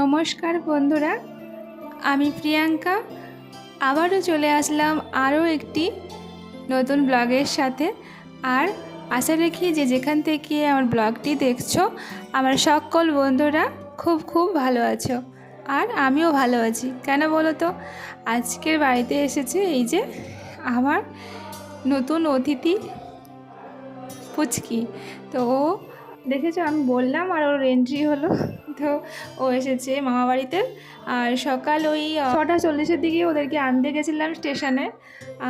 নমস্কার বন্ধুরা, আমি প্রিয়াঙ্কা। আবারও চলে আসলাম আরও একটি নতুন ব্লগের সাথে। আর আশা রাখি যে যেখান থেকে আমার ব্লগটি দেখছ, আমার সকল বন্ধুরা খুব খুব ভালো আছো। আর আমিও ভালো আছি। কেন বলো তো? আজকের বাড়িতে এসেছে এই যে আমার নতুন অতিথি পুচকি তো ও, দেখেছ আমি বললাম আর ওর এন্ট্রি হলো। তো ও এসেছে মামা বাড়িতে আর সকাল ওই ছটা চল্লিশের দিকে ওদেরকে আনতে গেছিলাম স্টেশনে।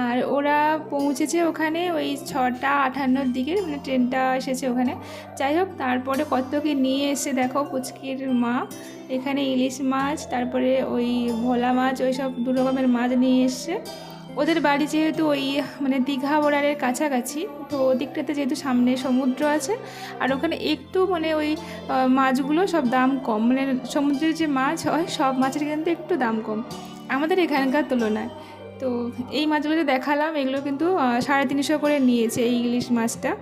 আর ওরা পৌঁছেছে ওখানে ওই ছটা আঠান্নর দিকে মানে ট্রেনটা এসেছে ওখানে। যাই হোক, তারপরে কত কি নিয়ে এসে দেখো পুচকির মা। এখানে ইলিশ মাছ, তারপরে ওই ভোলা মাছ ওই সব দু রকমের মাছ নিয়ে এসছে। ওদের বাড়ি যেহেতু ওই মানে দীঘা বোর্ডারের কাছাকাছি, তো ওদিকটাতে যেহেতু সামনে সমুদ্র আছে, আর ওখানে একটু মানে ওই মাছগুলো সব দাম কম মানে সমুদ্রের যে মাছ হয়, সব মাছের কিন্তু একটু দাম কম, আমাদের এখানকার তুলনায়। তো এই মাছগুলো যে দেখালাম, এগুলো কিন্তু সাড়ে তিনশো করে নিয়েছে এই ইলিশ মাছটা।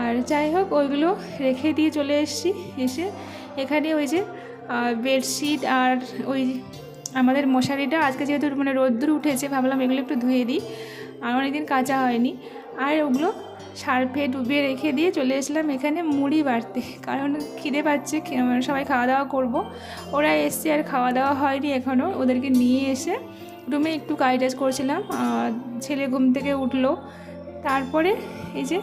আর যাই হোক, ওইগুলো রেখে দিয়ে চলে এসেছি, এসে এখানে ওই যে বেডশিট আর ওই আমাদের মশারিটা, আজকে যেহেতু মানে রোদ্দুর উঠেছে, ভাবলাম এগুলো একটু ধুয়ে দিই। আর অনেকদিন কাঁচা হয়নি। আর ওগুলো সার্ফে ডুবিয়ে রেখে দিয়ে চলে এসলাম এখানে মুড়ি বাড়তে। কারণ খিদে পাচ্ছে মানে সবাই খাওয়া দাওয়া করব। ওরা এসছে আর খাওয়া দাওয়া হয়নি এখনও ওদেরকে নিয়ে এসে রুমে একটু কাইটাজ করছিলাম। ছেলে ঘুম থেকে উঠল। তারপরে এই যে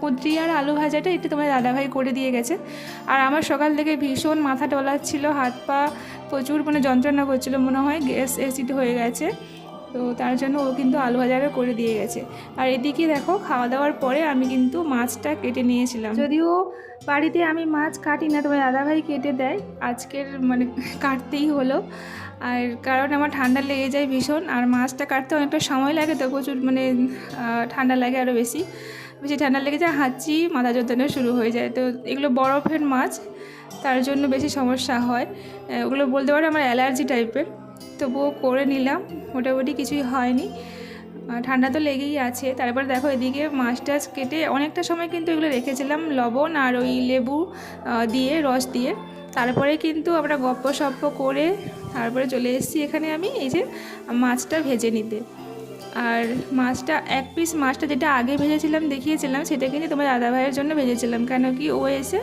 কুঁদরি আর আলু ভাজাটা একটু তোমার দাদাভাই করে দিয়ে গেছে। আর আমার সকাল থেকে ভীষণ মাথা ছিল হাত পা প্রচুর মানে যন্ত্রণা করছিল মনে হয় গ্যাস অ্যাসিড হয়ে গেছে। তো তার জন্য ও কিন্তু আলু ভাজাটা করে দিয়ে গেছে। আর এদিকে দেখো খাওয়া দাওয়ার পরে আমি কিন্তু মাছটা কেটে নিয়েছিলাম। যদিও বাড়িতে আমি মাছ কাটি না তোমার দাদাভাই কেটে দেয়। আজকের মানে কাটতেই হলো। আর কারণ আমার ঠান্ডা লেগে যায় ভীষণ আর মাছটা কাটতে অনেকটা সময় লাগে তো প্রচুর মানে ঠান্ডা লাগে আরও বেশি। বেশি ঠান্ডা লেগে যায় হাঁচি মাথা যন্ত্রণা শুরু হয়ে যায়। তো এগুলো বরফের মাছ তার জন্য বেশি সমস্যা হয়। ওগুলো বলতে পারো আমার অ্যালার্জি টাইপের। তবুও করে নিলাম, মোটামুটি কিছুই হয়নি। ঠান্ডা তো লেগেই আছে। তারপর দেখো এদিকে মাছ টাছ কেটে অনেকটা সময় কিন্তু এগুলো রেখেছিলাম, লবণ আর ওই লেবু দিয়ে, রস দিয়ে। তারপরে কিন্তু আমরা গপ্প সপ্প করে তারপরে চলে এসেছি এখানে আমি, এই যে মাছটা ভেজে নিতে। আর মাছটা, এক পিস মাছটা যেটা আগে ভেজেছিলাম, দেখিয়েছিলাম, সেটা কিন্তু তোমার দাদা ভাইয়ের জন্য ভেজেছিলাম। কেন কি ও এসে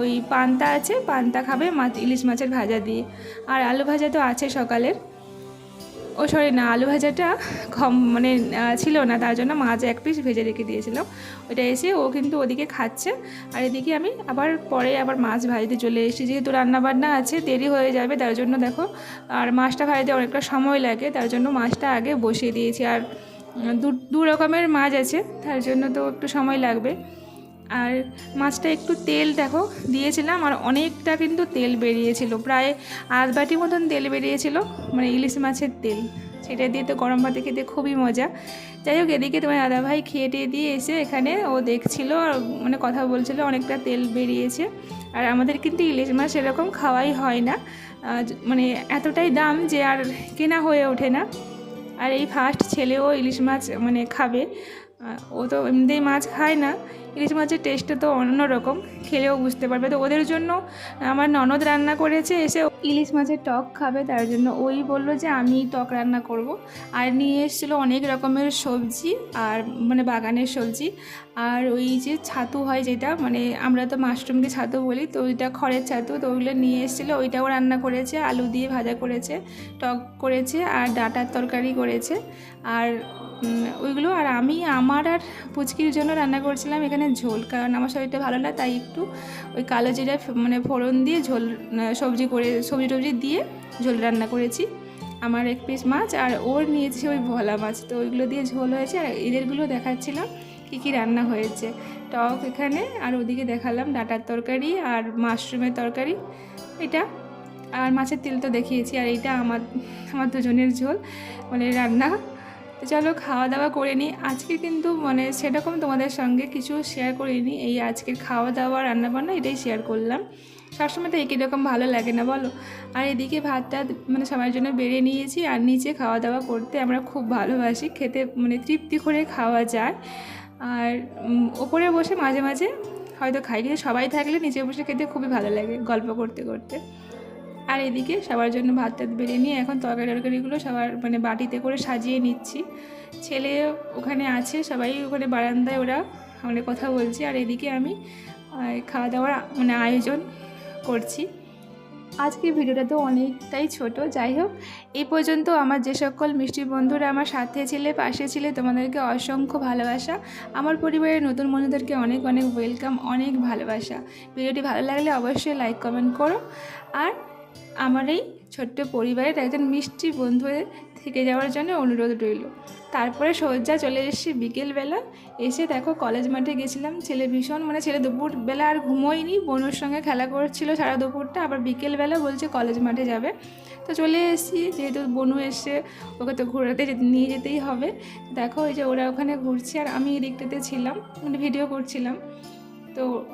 ওই পান্তা আছে, পান্তা খাবে মাছ ইলিশ মাছের ভাজা দিয়ে। আর আলু ভাজা তো আছে সকালের ও সরি না, আলু ভাজাটা কম মানে ছিল না, তার জন্য মাছ এক পিস ভেজে রেখে দিয়েছিলাম ওইটা এসে ও কিন্তু ওদিকে খাচ্ছে। আর এদিকে আমি আবার পরে আবার মাছ ভাজতে চলে এসেছি। যেহেতু রান্নাবান্না আছে, দেরি হয়ে যাবে, তার জন্য দেখো, আর মাছটা ভাজতে অনেকটা সময় লাগে, তার জন্য মাছটা আগে বসিয়ে দিয়েছি। আর দু রকমের মাছ আছে, তার জন্য তো একটু সময় লাগবে। আর মাছটা একটু তেল দেখো, দিয়েছিলাম আর অনেকটা কিন্তু তেল বেরিয়েছিল, প্রায় আধ বাটি মতন তেল বেরিয়েছিল মানে ইলিশ মাছের তেল। সেটা দিয়ে তো গরম ভাতে খেতে খুবই মজা। যাই হোক, এদিকে তোমার দাদাভাই খেয়ে টেয়ে দিয়ে এসে এখানে ও দেখছিল মানে কথা বলছিল, অনেকটা তেল বেরিয়েছে। আর আমাদের কিন্তু ইলিশ মাছ সেরকম খাওয়াই হয় না। মানে এতটাই দাম যে আর কেনা হয়ে ওঠে না। আর এই ফার্স্ট ছেলেও ইলিশ মাছ মানে খাবে। ও তো এমনিতেই মাছ খায় না। ইলিশ মাছের টেস্টটা তো অন্যরকম, খেলেও বুঝতে পারবে। তো ওদের জন্য আমার ননদ রান্না করেছে, এসে ইলিশ মাছের টক খাবে, তার জন্য ওই বলল যে আমি টক রান্না করব। আর নিয়ে এসেছিল অনেক রকমের সবজি আর মানে বাগানের সবজি। আর ওই যে ছাতু হয় যেটা মানে আমরা তো মাশরুমকে ছাতু বলি, তো ওইটা খড়ের ছাতু, তো ওইগুলো নিয়ে এসেছিল, ওইটাও রান্না করেছে, আলু দিয়ে ভাজা করেছে, টক করেছে আর ডাটার তরকারি করেছে। আর ওইগুলো, আর আমি, আমার আর পুচকির জন্য রান্না করেছিলাম, এখানে ঝোল, কারণ আমার শরীরটা ভালো না, তাই একটু ওই কালো জিরা মানে ফোড়ন দিয়ে ঝোল সবজি করে, সবজি টবজি দিয়ে ঝোল রান্না করেছি। আমার এক পিস মাছ আর ওর নিয়েছে ওই ভোলা মাছ, তো ওইগুলো দিয়ে ঝোল হয়েছে আর এদেরগুলো দেখাচ্ছিলাম কী কী রান্না হয়েছে। টক এখানে আর ওদিকে দেখালাম ডাটার তরকারি আর মাশরুমের তরকারি, এটা আর মাছের তেল তো দেখিয়েছি, আর এইটা আমার আমার দুজনের ঝোল মানে রান্না। তো চলো খাওয়া দাওয়া করে নিই। আজকে কিন্তু মানে সেরকম তোমাদের সঙ্গে কিছু শেয়ার করিনি। এই আজকের খাওয়া দাওয়া রান্নাবান্না এটাই শেয়ার করলাম। সবসময় তো একই রকম ভালো লাগে না, বলো? আর এদিকে ভাতটা মানে সবার জন্য বেড়ে নিয়েছি আর নিচে খাওয়া দাওয়া করতে আমরা খুব ভালোবাসি। খেতে মানে তৃপ্তি করে খাওয়া যায়। আর ওপরে বসে মাঝে মাঝে হয়তো খাই, কিন্তু সবাই থাকলে নিচে বসে খেতে খুবই ভালো লাগে গল্প করতে করতে। আর এদিকে সবার জন্য ভাত টাত বেড়ে নিয়ে এখন তরকারি টরকারিগুলো সবার মানে বাটিতে করে সাজিয়ে নিচ্ছি। ছেলে ওখানে আছে, সবাই ওখানে বারান্দায় ওরা মানে কথা বলছে। আর এদিকে আমি খাওয়া দাওয়ার মানে আয়োজন করছি। আজকে ভিডিওটা তো অনেকটাই ছোট, যাই হোক। এই পর্যন্ত আমার যে সকল মিষ্টি বন্ধুরা আমার সাথে ছিলে, পাশে ছিলে, তোমাদেরকে অসংখ্য ভালোবাসা। আমার পরিবারের নতুন বন্ধুদেরকে অনেক অনেক ওয়েলকাম অনেক ভালোবাসা। ভিডিওটি ভালো লাগলে অবশ্যই লাইক কমেন্ট করো। আর আমার এই ছোট্ট পরিবারের একজন মিষ্টি বন্ধু থেকে যাওয়ার জন্য অনুরোধ রইল। তারপরে সজ্জা চলে এসেছি বিকেলবেলা। এসে দেখো কলেজ মাঠে গেছিলাম। ছেলে ভীষণ মানে ছেলে দুপুরবেলা আর ঘুমোয়নি। বোনের সঙ্গে খেলা করছিল সারা দুপুরটা। আবার বিকেলবেলা বলছে কলেজ মাঠে যাবে। তো চলে এসেছি। যেহেতু বনু এসে ওকে তো ঘোরাতে নিয়ে যেতেই হবে। দেখো ওই যে ওরা ওখানে ঘুরছে আর আমি এদিকটাতে ছিলাম মানে ভিডিও করছিলাম। তো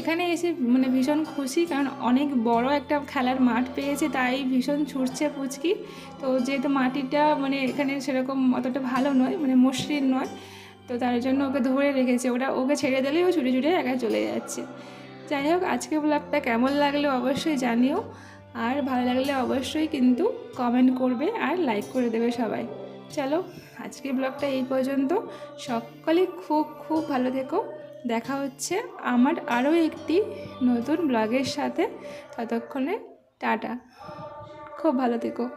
এখানে এসে মানে ভীষণ খুশি, কারণ অনেক বড় একটা খেলার মাঠ পেয়েছে, তাই ভীষণ ছুটছে পুচকি। তো যেহেতু মাটিটা মানে এখানে সেরকম অতটা ভালো নয় মানে মসৃণ নয়, তো তার জন্য ওকে ধরে রেখেছে। ওটা ওকে ছেড়ে দিলেই ও ছুটে ছুটে একা চলে যাচ্ছে। যাই হোক, আজকে ব্লগটা কেমন লাগল অবশ্যই জানিও, আর ভালো লাগলে অবশ্যই কিন্তু কমেন্ট করবে আর লাইক করে দেবে সবাই। চলো, আজকের ব্লগটা এই পর্যন্ত। সকলে খুব খুব ভালো থেকো। দেখা হচ্ছে। আমার আরও একটি নতুন ব্লগের সাথে। ততক্ষণে টাটা। খুব ভালো থেকো।